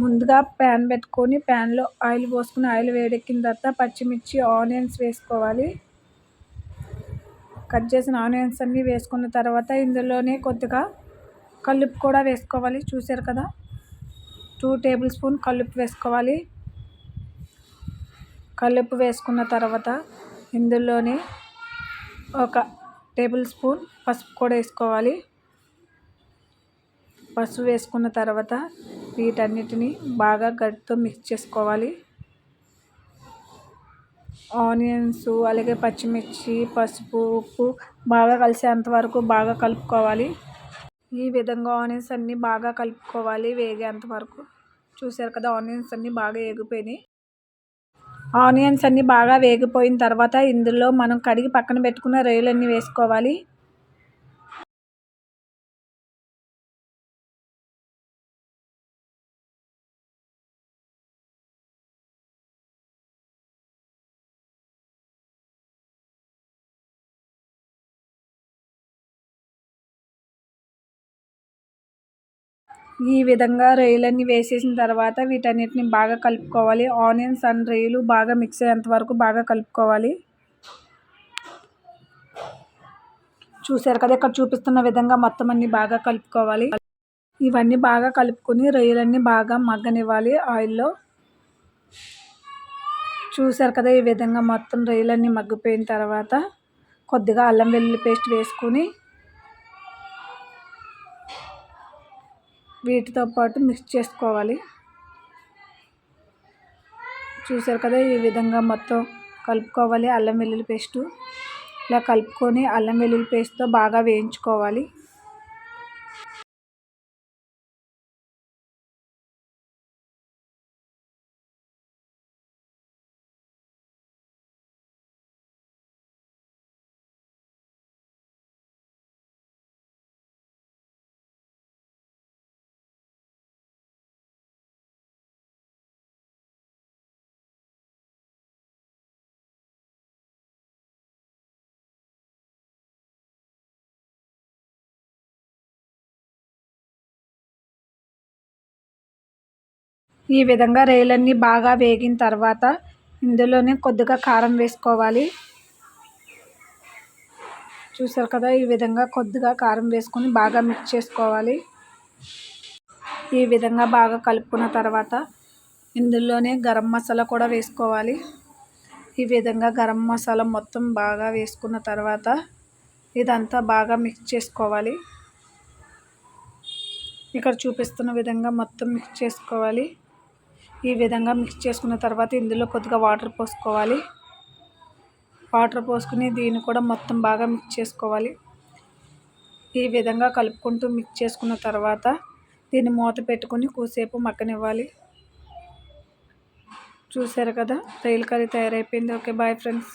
ముందుగా ప్యాన్ పెట్టుకొని ప్యాన్లో ఆయిల్ పోసుకుని ఆయిల్ వేడెక్కిన తర్వాత పచ్చిమిర్చి ఆనియన్స్ వేసుకోవాలి. కట్ చేసిన ఆనియన్స్ అన్నీ వేసుకున్న తర్వాత ఇందులోనే కొద్దిగా కల్లుపు కూడా వేసుకోవాలి. చూసారు కదా? టూ టేబుల్ స్పూన్ కల్లుపు వేసుకోవాలి. కల్లుపు వేసుకున్న తర్వాత ఇందులోనే ఒక టేబుల్ స్పూన్ పసుపు కూడా వేసుకోవాలి. పసుపు వేసుకున్న తర్వాత వీటన్నిటిని బాగా గట్టితో మిక్స్ చేసుకోవాలి. ఆనియన్స్ అలాగే పచ్చిమిర్చి పసుపు ఉప్పు బాగా కలిసేంత వరకు బాగా కలుపుకోవాలి. ఈ విధంగా ఆనియన్స్ అన్నీ బాగా కలుపుకోవాలి వేగేంత వరకు. చూసారు కదా ఆనియన్స్ అన్నీ బాగా వేగిపోయినాయి ఆనియన్స్ అన్నీ బాగా వేగిపోయిన తర్వాత ఇందులో మనం కడిగి పక్కన పెట్టుకున్న రొయ్యలన్నీ వేసుకోవాలి. ఈ విధంగా రొయ్యలన్నీ వేసేసిన తర్వాత వీటన్నిటిని బాగా కలుపుకోవాలి. ఆనియన్స్ అండ్ రొయ్యలు బాగా మిక్స్ అయ్యేంత వరకు బాగా కలుపుకోవాలి. చూసారు కదా ఇక్కడ చూపిస్తున్న విధంగా మొత్తం అన్ని బాగా కలుపుకోవాలి. ఇవన్నీ బాగా కలుపుకొని రొయ్యలన్నీ బాగా మగ్గనివ్వాలి ఆయిల్లో. చూసారు కదా ఈ విధంగా మొత్తం రొయ్యలన్నీ మగ్గిపోయిన తర్వాత కొద్దిగా అల్లం వెల్లుల్లి పేస్ట్ వేసుకొని వీటితో పాటు మిక్స్ చేసుకోవాలి. చూసారు కదా ఈ విధంగా మొత్తం కలుపుకోవాలి అల్లం వెల్లుల్లి పేస్టు. ఇలా కలుపుకొని అల్లం వెల్లుల్లి పేస్ట్తో బాగా వేయించుకోవాలి. ఈ విధంగా రేలన్నీ బాగా వేగిన తర్వాత ఇందులోనే కొద్దిగా కారం వేసుకోవాలి. చూసారు కదా ఈ విధంగా కొద్దిగా కారం వేసుకొని బాగా మిక్స్ చేసుకోవాలి. ఈ విధంగా బాగా కలుపుకున్న తర్వాత ఇందులోనే గరం మసాలా కూడా వేసుకోవాలి. ఈ విధంగా గరం మసాలా మొత్తం బాగా వేసుకున్న తర్వాత ఇదంతా బాగా మిక్స్ చేసుకోవాలి. ఇక్కడ చూపిస్తున్న విధంగా మొత్తం మిక్స్ చేసుకోవాలి. ఈ విధంగా మిక్స్ చేసుకున్న తర్వాత ఇందులో కొద్దిగా వాటర్ పోసుకోవాలి. వాటర్ పోసుకుని దీన్ని కూడా మొత్తం బాగా మిక్స్ చేసుకోవాలి. ఈ విధంగా కలుపుకుంటూ మిక్స్ చేసుకున్న తర్వాత దీన్ని మూత పెట్టుకొని కూసేపు మక్కనివ్వాలి చూసారు కదా? రైలు కర్రీ తయారైపోయింది. Okay bye friends.